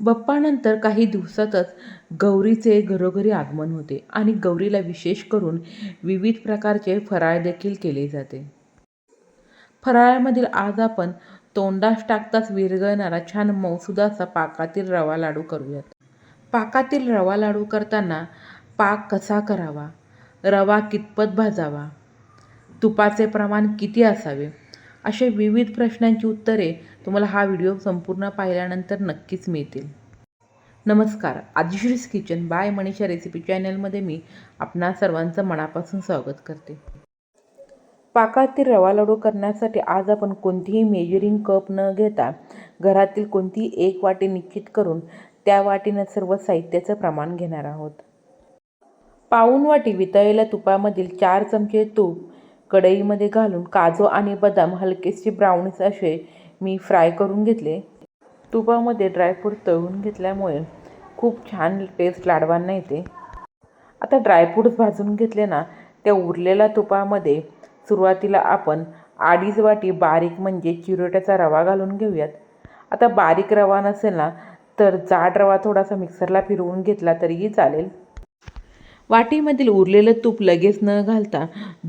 बाप्पानंतर काही दिवसातच गौरीचे घरोघरी आगमन होते आणि गौरीला विशेष करून विविध प्रकारचे फराळ देखील केले जाते. फराळामधील आज आपण तोंडास टाकताच विरघळणारा छान मौसुदाचा पाकातील रवा लाडू करूयात. पाकातील रवा लाडू करताना पाक कसा करावा? रवा कितपत भाजावा? तुपाचे प्रमाण किती असावे? अशा विविध प्रश्नांची उत्तरे तुम्हाला हा व्हिडिओ संपूर्ण पाहिल्यानंतर नक्कीच मिळतील. नमस्कार. आदिश्रीस किचन बाय मनीषा रेसिपी चॅनलमध्ये मी आपणा सर्वांचं मनापासून स्वागत करते. पाकातील रवा लाडू करण्यासाठी आज आपण कोणतीही मेजरिंग कप न घेता घरातील कोणतीही एक वाटी निश्चित करून त्या वाटीनं सर्व साहित्याचं प्रमाण घेणार आहोत. पाऊण वाटी वितळलेल्या तुपामधील चार चमचे तूप कढईमध्ये घालून काजू आणि बदाम हलकेसे ब्राउनीस असे मी फ्राय करून घेतले. तुपामध्ये ड्रायफ्रूट तळून घेतल्यामुळे खूप छान टेस्ट लाडवांना येते. आता ड्रायफ्रूट्स भाजून घेतले ना त्या उरलेल्या तुपामध्ये सुरुवातीला आपण अडीच वाटी बारीक म्हणजे चिरोट्याचा रवा घालून घेऊयात. आता बारीक रवा नसेल ना तर जाड रवा थोडासा मिक्सरला फिरवून घेतला तरीही चालेल. वाटीमधील उरलेलं तूप लगेच न घालता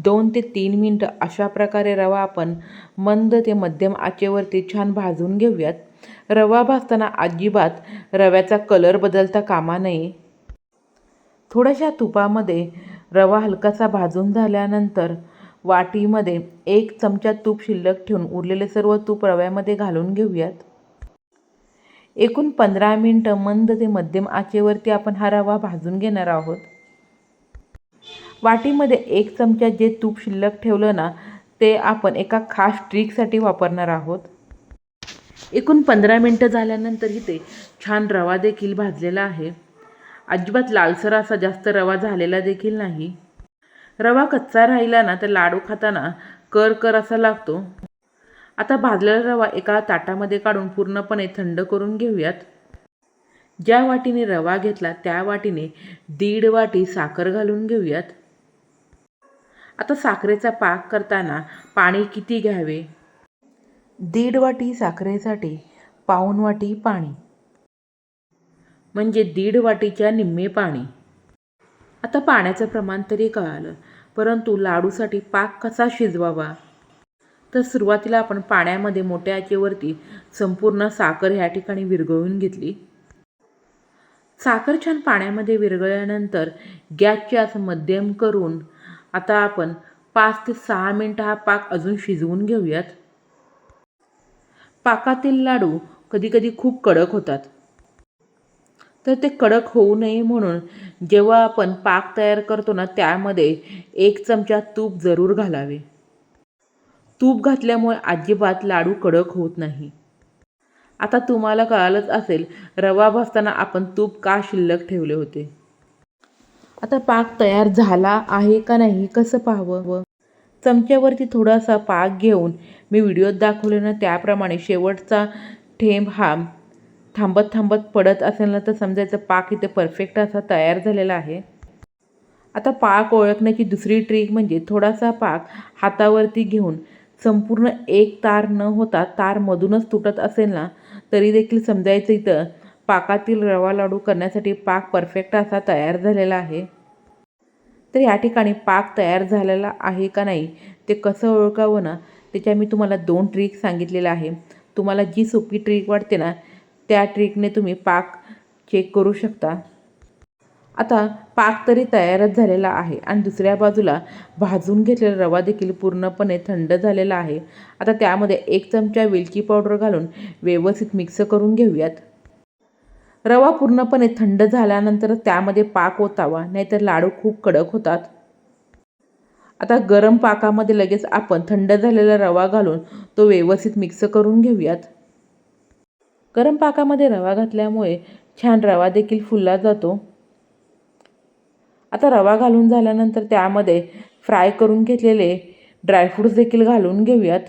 दोन ते तीन मिनटं अशा प्रकारे रवा आपण मंद ते मध्यम आचेवरती छान भाजून घेऊयात. रवा भाजताना अजिबात रव्याचा कलर बदलता कामा नये. थोड्याशा तुपामध्ये रवा हलकासा भाजून झाल्यानंतर वाटीमध्ये एक चमचा तूप शिल्लक ठेवून उरलेले सर्व तूप रव्यामध्ये घालून घेऊयात. एकूण पंधरा मिनटं मंद ते मध्यम आचेवरती आपण हा रवा भाजून घेणार आहोत. वाटीमध्ये एक चमचा जे तूप शिल्लक ठेवलं ना ते आपण एका खास ट्रिकसाठी वापरणार आहोत. एकूण पंधरा मिनटं झाल्यानंतर इथे छान रवा देखील भाजलेला आहे. अजिबात लालसर असा जास्त रवा झालेला देखील नाही. रवा कच्चा राहिला ना तर लाडू खाताना कर कर असा लागतो. आता भाजलेला रवा एका ताटामध्ये काढून पूर्णपणे थंड करून घेऊयात. ज्या वाटीने रवा घेतला त्या वाटीने दीड वाटी साखर घालून घेऊयात. आता साखरेचा पाक करताना पाणी किती घ्यावे? दीड वाटी साखरेसाठी पाऊण वाटी पाणी. म्हणजे दीड वाटीच्या निम्मे पाणी. आता पाण्याचं प्रमाण तरी कळालं परंतु लाडूसाठी पाक कसा शिजवावा? तर सुरुवातीला आपण पाण्यामध्ये मोठ्या आचेवरती संपूर्ण साखर ह्या ठिकाणी विरघळून घेतली. साखर छान पाण्यामध्ये विरघळल्यानंतर गॅसचे असं मध्यम करून आता आपण पाच ते सहा मिनटं हा पाक अजून शिजवून घेऊयात. पाकातील लाडू कधीकधी खूप कडक होतात. तर ते कडक होऊ नये म्हणून जेव्हा आपण पाक तयार करतो ना त्यामध्ये एक चमचा तूप जरूर घालावे. तूप घातल्यामुळे अजिबात लाडू कडक होत नाही. आता तुम्हाला कळालंच असेल रवा भाजताना आपण तूप का शिल्लक ठेवले होते? आता पाक तयार झाला आहे का नाही कसं पाहावं? चमच्यावरती थोडासा पाक घेऊन मी व्हिडिओत दाखवले ना त्याप्रमाणे शेवटचा थेंब हा थांबत थांबत पडत असेल ना तर समजायचं पाक इथे परफेक्ट असा तयार झालेला आहे. आता पाक ओळखण्याची दुसरी ट्रिक म्हणजे थोडासा पाक हातावरती घेऊन संपूर्ण एक तार न होता तारमधूनच तुटत असेल ना तरी देखील समजायचं इथं पाकातील रवा लाडू करण्यासाठी पाक परफेक्ट असा तयार झालेला आहे. तर या ठिकाणी पाक तयार झालेला आहे का नाही ते कसं ओळखावं ना त्याच्या मी तुम्हाला दोन ट्रिक सांगितलेल्या आहे. तुम्हाला जी सोपी ट्रिक वाटते ना त्या ट्रिकने तुम्ही पाक चेक करू शकता. आता पाक तरी तयारच झालेला आहे आणि दुसऱ्या बाजूला भाजून घेतलेला रवा देखील पूर्णपणे थंड झालेला आहे. आता त्यामध्ये एक चमचा वेलची पावडर घालून व्यवस्थित मिक्स करून घेऊयात. रवा पूर्णपणे थंड झाल्यानंतर त्यामध्ये पाक ओतावा नाहीतर लाडू खूप कडक होतात. आता गरम पाकामध्ये लगेच आपण थंड झालेला रवा घालून तो व्यवस्थित मिक्स करून घेऊयात. गरम पाकामध्ये रवा घातल्यामुळे छान रवा देखील फुलला जातो. आता रवा घालून झाल्यानंतर त्यामध्ये फ्राय करून घेतलेले ड्रायफ्रूट्स देखील घालून घेऊयात.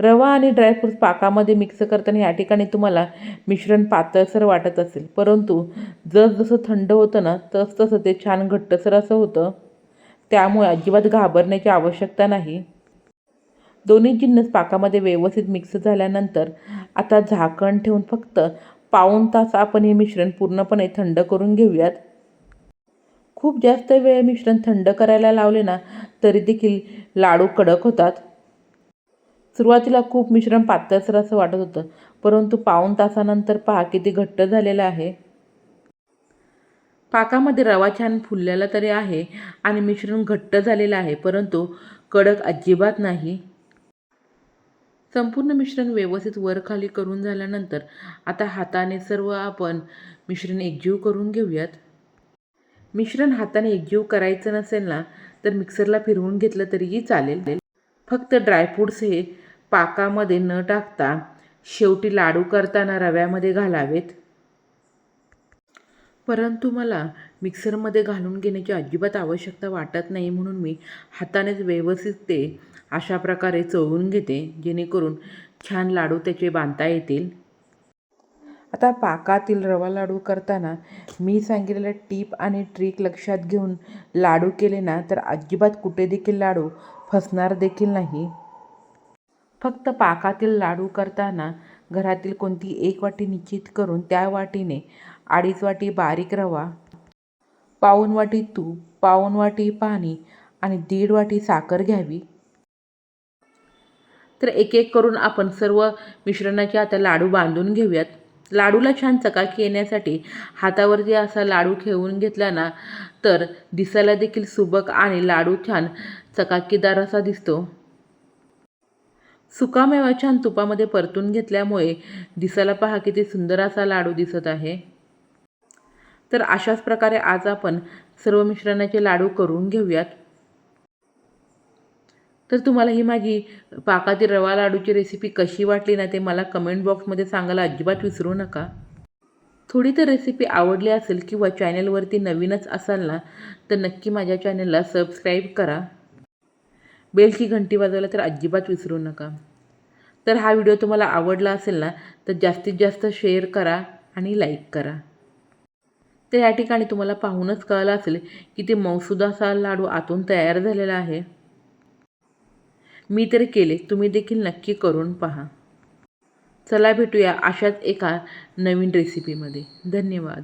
रवा आणि ड्रायफ्रूट्स पाकामध्ये मिक्स करताना या ठिकाणी तुम्हाला मिश्रण पातळसर वाटत असेल. परंतु जसजसं थंड होतं ना तसतसं ते छान घट्टसर असं होतं. त्यामुळे अजिबात घाबरण्याची आवश्यकता नाही. दोन्ही जिन्नस पाकामध्ये व्यवस्थित मिक्स झाल्यानंतर आता झाकण ठेवून फक्त पाऊण तास आपण हे मिश्रण पूर्णपणे थंड करून घेऊयात. खूप जास्त वेळ मिश्रण थंड करायला लावले ना तरी देखील लाडू कडक होतात. सुरुवातीला खूप मिश्रण पातळसर असं वाटत होतं परंतु पाऊण तासानंतर पहा किती घट्ट झालेलं आहे. पाकामध्ये रवा छान फुललेला तरी आहे आणि मिश्रण घट्ट झालेलं आहे परंतु कडक अजिबात नाही. संपूर्ण मिश्रण व्यवस्थित वरखाली करून झाल्यानंतर आता हाताने सर्व आपण मिश्रण एकजीव करून घेऊयात. मिश्रण हाताने एकजीव करायचं नसेल ना तर मिक्सरला फिरवून घेतलं तरीही चालेल. फक्त ड्रायफ्रूट्स हे पाकामध्ये न टाकता शेवटी लाडू करताना रव्यामध्ये घालावेत. परंतु मला मिक्सरमध्ये घालून घेण्याची अजिबात आवश्यकता वाटत नाही म्हणून मी हातानेच व्यवस्थित ते अशा प्रकारे चळवून घेते जेणेकरून छान लाडू त्याचे बांधता येतील. आता पाकातील रवा लाडू करताना मी सांगितलेलं टीप आणि ट्रिक लक्षात घेऊन लाडू केले ना तर अजिबात कुठे देखील लाडू फसणार देखील नाही. फक्त पाकातील लाडू करताना घरातील कोणती एक वाटी निश्चित करून त्या वाटीने अडीच वाटी बारीक रवा पाऊण वाटी तूप पाऊन वाटी पाणी आणि दीड वाटी साखर घ्यावी. तर एक एक करून आपण सर्व मिश्रणाचे आता लाडू बांधून घेऊयात. लाडूला छान चकाकी येण्यासाठी हातावरती असा लाडू ठेवून घेतला ना तर दिसायला देखील सुबक आणि लाडू छान चकाकीदार असा दिसतो. सुकामेवा छान तुपामध्ये परतून घेतल्यामुळे दिसायला पहा किती सुंदर असा लाडू दिसत आहे. तर अशाच प्रकारे आज आपण सर्व मिश्रणाचे लाडू करून घेऊयात. तर तुम्हाला ही माझी पाकातील रवा लाडूची रेसिपी कशी वाटली ना ते मला कमेंट बॉक्समध्ये सांगायला अजिबात विसरू नका. थोडी तर रेसिपी आवडली असेल किंवा चॅनलवरती नवीनच असाल ना तर नक्की माझ्या चॅनलला सबस्क्राईब करा. बेलची घंटी वाजवायला तर अजिबात विसरू नका. तर हा व्हिडिओ तुम्हाला आवडला असेल ना तर जास्तीत जास्त शेअर करा आणि लाईक करा. तर या ठिकाणी तुम्हाला पाहूनच कळलं असेल की ते मौसूद लाडू आतून तयार झालेला आहे. मी तर केले तुम्ही देखील नक्की करून पहा. चला भेटूया अशाच एका नवीन रेसिपीमध्ये धन्यवाद.